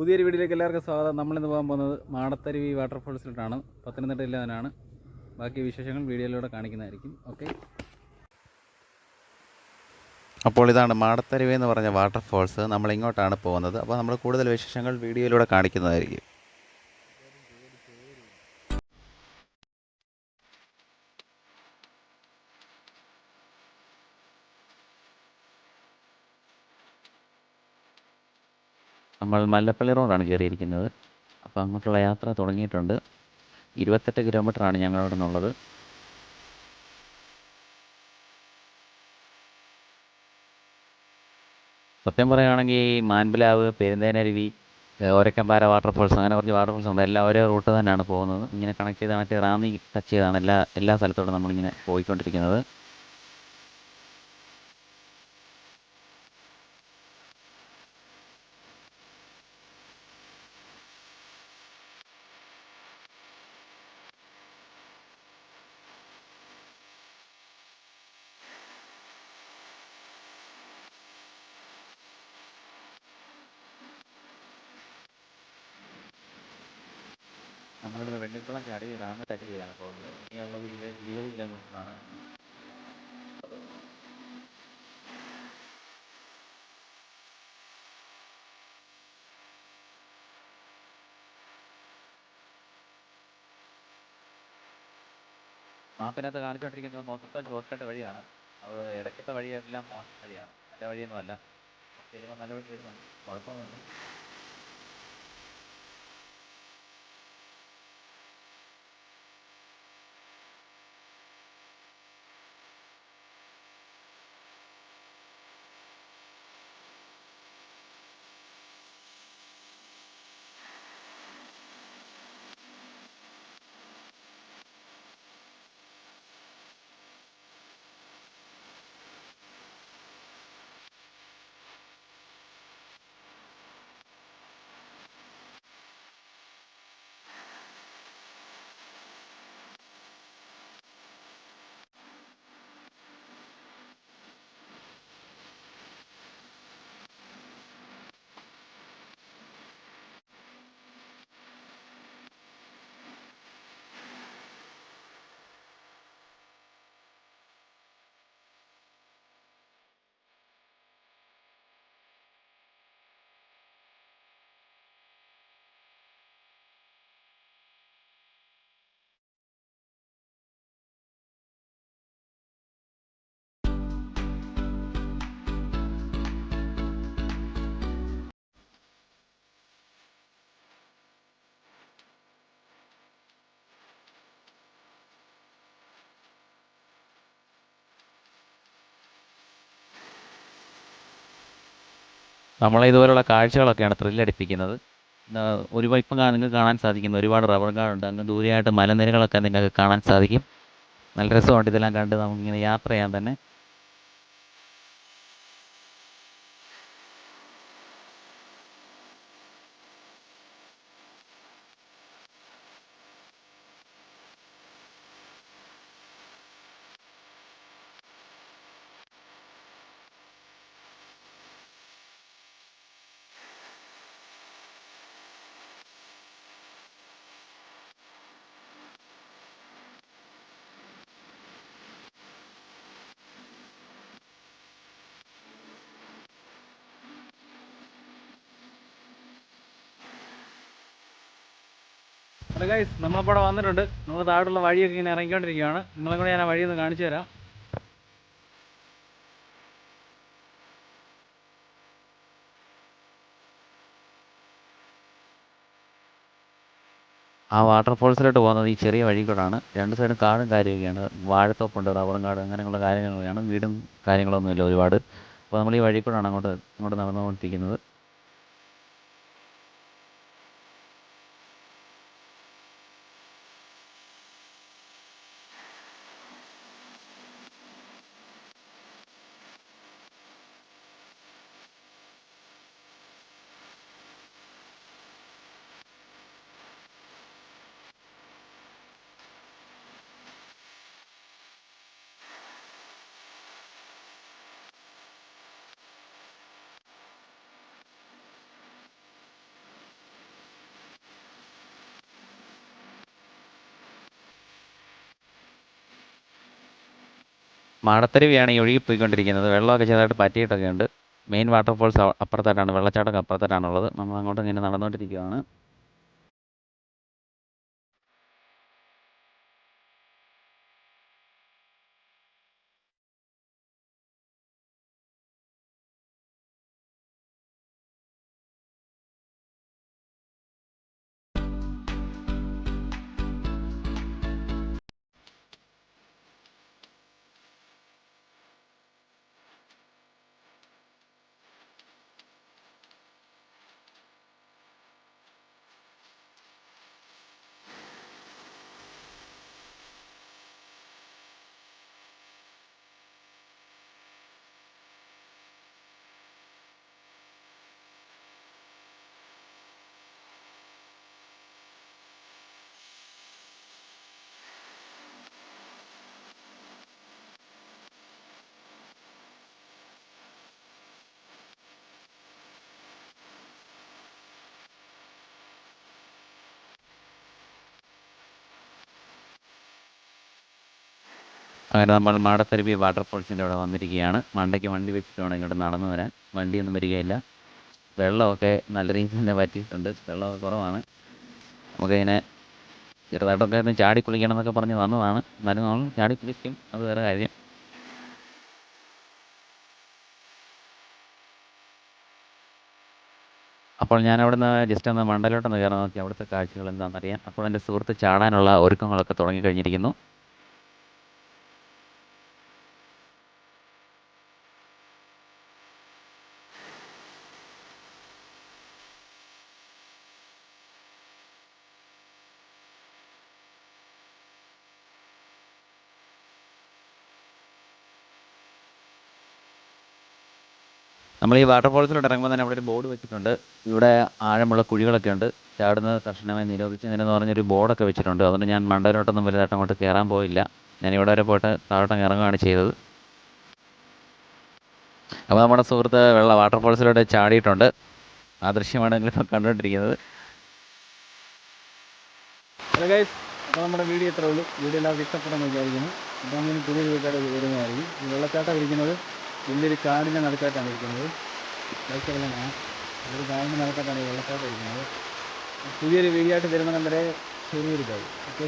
പുതിയൊരു വീഡിയോയിലേക്ക് എല്ലാവർക്കും സ്വാഗതം. നമ്മളിന്ന് പോകാൻ പോകുന്നത് മാടത്തരുവി വാട്ടർഫോൾസിലോട്ടാണ്. പത്തനംതിട്ട ജില്ലവനാണ് ബാക്കി വിശേഷങ്ങൾ വീഡിയോയിലൂടെ കാണിക്കുന്നതായിരിക്കും. ഓക്കെ. അപ്പോൾ ഇതാണ് മാടത്തരുവി എന്ന് പറഞ്ഞ വാട്ടർഫോൾസ്. നമ്മൾ ഇങ്ങോട്ടാണ് പോകുന്നത്. അപ്പോൾ നമ്മൾ കൂടുതൽ വിശേഷങ്ങൾ വീഡിയോയിലൂടെ കാണിക്കുന്നതായിരിക്കും. നമ്മൾ മല്ലപ്പള്ളി റോഡാണ് കയറിയിരിക്കുന്നത്. അപ്പോൾ അങ്ങോട്ടുള്ള യാത്ര തുടങ്ങിയിട്ടുണ്ട്. ഇരുപത്തെട്ട് കിലോമീറ്ററാണ് ഞങ്ങളവിടെ നിന്നുള്ളത്. സത്യം പറയുകയാണെങ്കിൽ മാൻപിലാവ് പെരുന്തേനരുവി ഒരക്കമ്പാര വാട്ടർഫോൾസ് അങ്ങനെ കുറച്ച് വാട്ടർഫോൾസ് ഉണ്ട്. എല്ലാം ഒരേ റൂട്ട് തന്നെയാണ് പോകുന്നത്. ഇങ്ങനെ കണക്ട് ചെയ്ത് മറ്റേ റാന്നി ടച്ച് ചെയ്താണ് എല്ലാ എല്ലാ സ്ഥലത്തോടും നമ്മളിങ്ങനെ പോയിക്കൊണ്ടിരിക്കുന്നത്. നമ്മളിവിടെ വെള്ളിക്കുളം ചാടി റാന്നി ടച്ച് ചെയ്താണ് പോകുന്നത് ഇനിയുള്ള കിലോമീറ്ററാണ് മാപ്പിനകത്ത് കാണിച്ചുകൊണ്ടിരിക്കുന്നത് മൊത്തം ഷോർട്ട് വഴിയാണ്. അത് ഇടയ്ക്കത്തെ വഴിയെല്ലാം മോശം വഴിയാണ്. നല്ല വഴിയൊന്നുമല്ല. ശരിക്കും നല്ല വഴി വരുന്നുണ്ട് കുഴപ്പമൊന്നുമില്ല. നമ്മളെ ഇതുപോലുള്ള കാഴ്ചകളൊക്കെയാണ് ത്രില്ലടിപ്പിക്കുന്നത് ഒരു ഇപ്പം നിങ്ങൾക്ക് കാണാൻ സാധിക്കുന്ന. ഒരുപാട് റബ്ബർ കാടുണ്ട് അങ്ങ് ദൂരെയായിട്ട് മലനിരകളൊക്കെ നിങ്ങൾക്ക് കാണാൻ സാധിക്കും. നല്ല രസമുണ്ട്. ഇതെല്ലാം കണ്ട് നമുക്കിങ്ങനെ യാത്ര ചെയ്യാൻ തന്നെ. ഹലോ ഗൈസ് നമ്മളിപ്പോൾ ഇവിടെ വന്നിട്ടുണ്ട്. നമ്മൾ താഴെയുള്ള വഴിയൊക്കെ ഇങ്ങനെ ഇറങ്ങിക്കൊണ്ടിരിക്കുകയാണ്. നിങ്ങളെ കൂടെ ഞാൻ ആ വഴി ഒന്ന് കാണിച്ചു തരാം. ആ വാട്ടർഫോൾസിലോട്ട് പോകുന്നത് ഈ ചെറിയ വഴി കൂടാണ് രണ്ട് സൈഡും കാടും കാര്യമൊക്കെയാണ്. വാഴത്തോപ്പുണ്ട് റബ്ബറും കാട് അങ്ങനെയുള്ള കാര്യങ്ങളൊക്കെയാണ്. വീടും കാര്യങ്ങളൊന്നുമില്ല ഒരുപാട്. അപ്പോൾ നമ്മൾ ഈ വഴി കൂടാണ് അങ്ങോട്ട് അങ്ങോട്ട് നടന്നുകൊണ്ടിരിക്കുന്നത്. മാടത്തരുവിയാണ് ഈ ഒഴുകി പോയിക്കൊണ്ടിരിക്കുന്നത് വെള്ളമൊക്കെ ചെറുതായിട്ട് പറ്റിയിട്ടൊക്കെ ഉണ്ട് മെയിൻ വാട്ടർഫോൾസ് അപ്പുറത്തായിട്ടാണ് വെള്ളച്ചാട്ടമൊക്കെ അപ്പുറത്തായിട്ടാണുള്ളത്. നമ്മൾ അങ്ങോട്ട് ഇങ്ങനെ നടന്നുകൊണ്ടിരിക്കുകയാണ് അങ്ങനെ നമ്മൾ മാടത്തരുവി വാട്ടർഫോൾസിന്റെ അവിടെ വന്നിരിക്കുകയാണ്. മണ്ടയ്ക്ക് വണ്ടി വെച്ചിട്ടാണ് ഇങ്ങോട്ട് നടന്നു വരാൻ. വണ്ടിയൊന്നും വരികയില്ല. വെള്ളമൊക്കെ നല്ല രീതിയിൽ തന്നെ പറ്റിയിട്ടുണ്ട് വെള്ളമൊക്കെ കുറവാണ്. നമുക്കിങ്ങനെ ചെറുതായിട്ടൊക്കെ ഒന്ന് ചാടി കുളിക്കണം എന്നൊക്കെ പറഞ്ഞ് വന്നതാണ്. എന്നാലും നമ്മൾ ചാടി കുളിക്കും. അത് വേറെ കാര്യം. അപ്പോൾ ഞാൻ അവിടുന്ന് ജസ്റ്റ് ഒന്ന് മണ്ടലോട്ടൊന്ന് കയറാൻ നോക്കി. അവിടുത്തെ കാഴ്ചകൾ എന്താണെന്നറിയാം അപ്പോൾ എന്റെ സുഹൃത്ത് ചാടാനുള്ള ഒരുക്കങ്ങളൊക്കെ തുടങ്ങിക്കഴിഞ്ഞിരിക്കുന്നു. നമ്മൾ ഈ വാട്ടർഫോൾസിലോട്ട് ഇറങ്ങുമ്പോൾ തന്നെ അവിടെ ഒരു ബോർഡ് വെച്ചിട്ടുണ്ട്. ഇവിടെ ആഴമുള്ള കുഴികളൊക്കെ ഉണ്ട്. ചാടുന്നത് തർശനമായി നിരോധിച്ചതിനെന്ന് പറഞ്ഞൊരു ബോർഡൊക്കെ വെച്ചിട്ടുണ്ട്. അതുകൊണ്ട് ഞാൻ മണ്ടയിലോട്ടൊന്നും വലുതായിട്ട് അങ്ങോട്ട് കയറാൻ പോയില്ല. ഞാൻ ഇവിടെ വരെ പോയിട്ട് താഴോട്ടം ഇറങ്ങുകയാണ് ചെയ്തത്. അപ്പോൾ നമ്മുടെ സുഹൃത്ത് വെള്ള വാട്ടർഫോൾസിലോട്ട് ചാടിയിട്ടുണ്ട്. ആ ദൃശ്യമാണ് നിങ്ങളിപ്പോൾ കണ്ടുകൊണ്ടിരിക്കുന്നത് അപ്പോൾ നമ്മുടെ വീഡിയോ ഇത്രേ ഉള്ളൂ. വീഡിയോ എല്ലാവർക്കും ഇഷ്ടപ്പെടുമെന്ന് വിചാരിക്കുന്നു. അപ്പോൾ നമ്മൾ പുതിയൊരു വീഡിയോ വരുന്നതായിരിക്കും. വെള്ളച്ചാട്ടം ഇരിക്കുന്നത് വലിയൊരു കാടിന്റെ നടുക്കായിട്ടാണ് ഇരിക്കുന്നത്. കാഴ്ചകളെല്ലാം തന്നെയാണ് ഒരു കാടിന്റെ നടുക്കായിട്ടാണ് ഈ വെള്ളച്ചാട്ടം ഇരിക്കുന്നത്. പുതിയൊരു വീഡിയോ ആയിട്ട് വരുന്നത് വരെ ചെറിയൊരു കാര്യം ഓക്കെ?